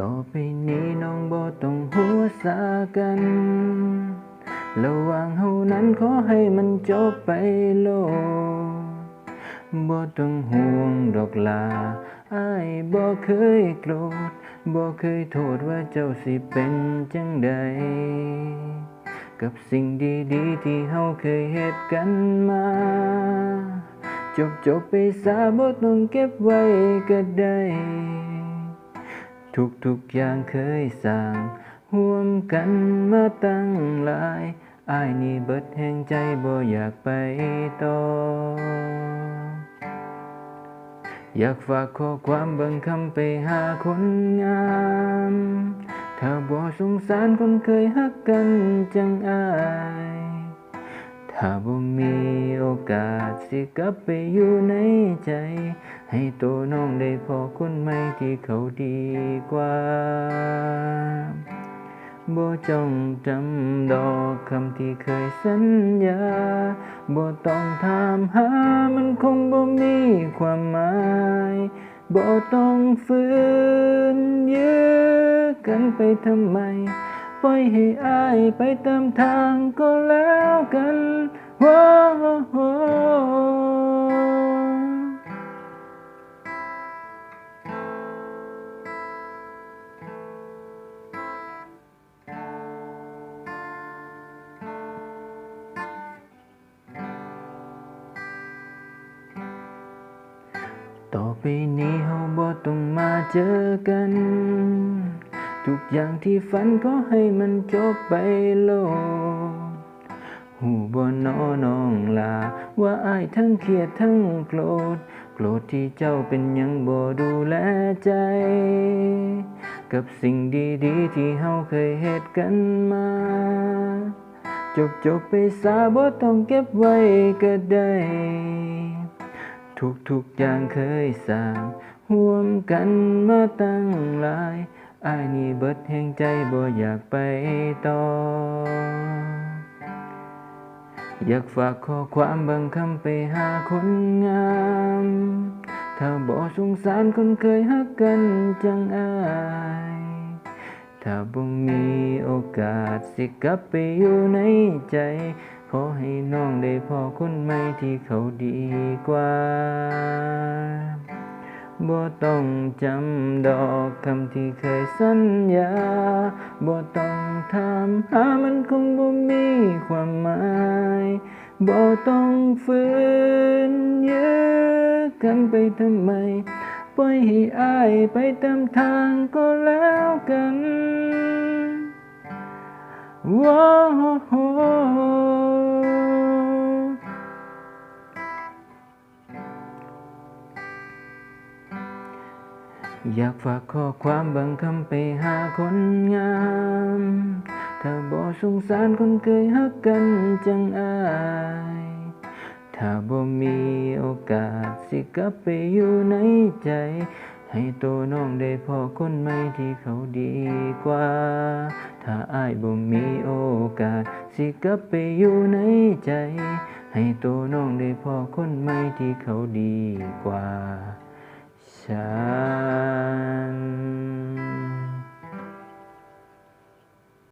ต่อไปนี้น้องบ่ต้องหัวสากัน ระหว่างเฮานั้นขอให้มันจบไปโลดบ่ต้องห่วงดอกลาอายบ่เคยโกรธบ่เคยโทษว่าเจ้าสิเป็นจังใด กับสิ่งดีๆ ที่เฮาเคยเฮ็ดกันมา จบจบไปซะบ่ต้องเก็บไว้ก็ได้ ทุกๆอย่างเคยสร้างร่วมกันมาตั้งหลายอายนี่เบิดแห่งใจบ่อยากไปต่อ อยากฝากข้อความบางคำไปหาคนงามถ้าบ่สงสารคนเคยฮักกันจังอาย ถ้าบ่มีโอกาสสิกลับไปอยู่ในใจ ให้ตัวน้องได้พอคนใหม่ที่เขาดีกว่าบ่จ้องจำดอกคำที่เคยสัญญาบ่ต้องถามหามันคงบ่มีความหมายบ่ต้องฝืนยื้อกันไปทำไม ปล่อยให้อายไปตามทางก็แล้วกันโอ้ ปนี้เฮาบ่ต้องมาเจอกัน ทุกอย่างที่ฝันก็ให้มันจบไปโลดหูบ่นอน้องลา ว่าอายทั้งเครียดทั้งโกรธ โกรธที่เจ้าเป็นหยังบ่ดูแลใจ กับสิ่งดีๆ ที่เฮาเคยเฮ็ดกันมา จบจบไปซะบ่ต้องเก็บไว้ก็ได้ ทุกๆอย่างเคยสร้างร่วมกันมาตั้งหลายอายนี่เบิดแห่งใจบ่อยากไปต่อ อยากฝากข้อความบางคำไปหาคนงาม ถ้าบ่สงสารคนเคยฮักกันจังอายถ้าบ่มีโอกาสสิกลับไปอยู่ในใจ อให้น้องได้พอคนใหม่ที่เขาดีกว่าบ่ต้องจำดอกคำที่เคยสัญญาบ่ต้องถามหามันคงบ่มีความหมายบ่ต้องฝืนยื้อกันไปทำไม ปล่อยให้อายไปตามทางก็แล้วกันว้าว อยากฝากข้อความบางคำไปหาคนงาม ถ้าบ่สงสารคนเคยฮักกันจังอาย ถ้าบ่มีโอกาสสิกลับไปอยู่ในใจ ให้ตัวน้องได้พอคนใหม่ที่เขาดีกว่า ถ้าอายบ่มีโอกาสสิกลับไปอยู่ในใจ ให้ตัวน้องได้พอคนใหม่ที่เขาดีกว่าฉัน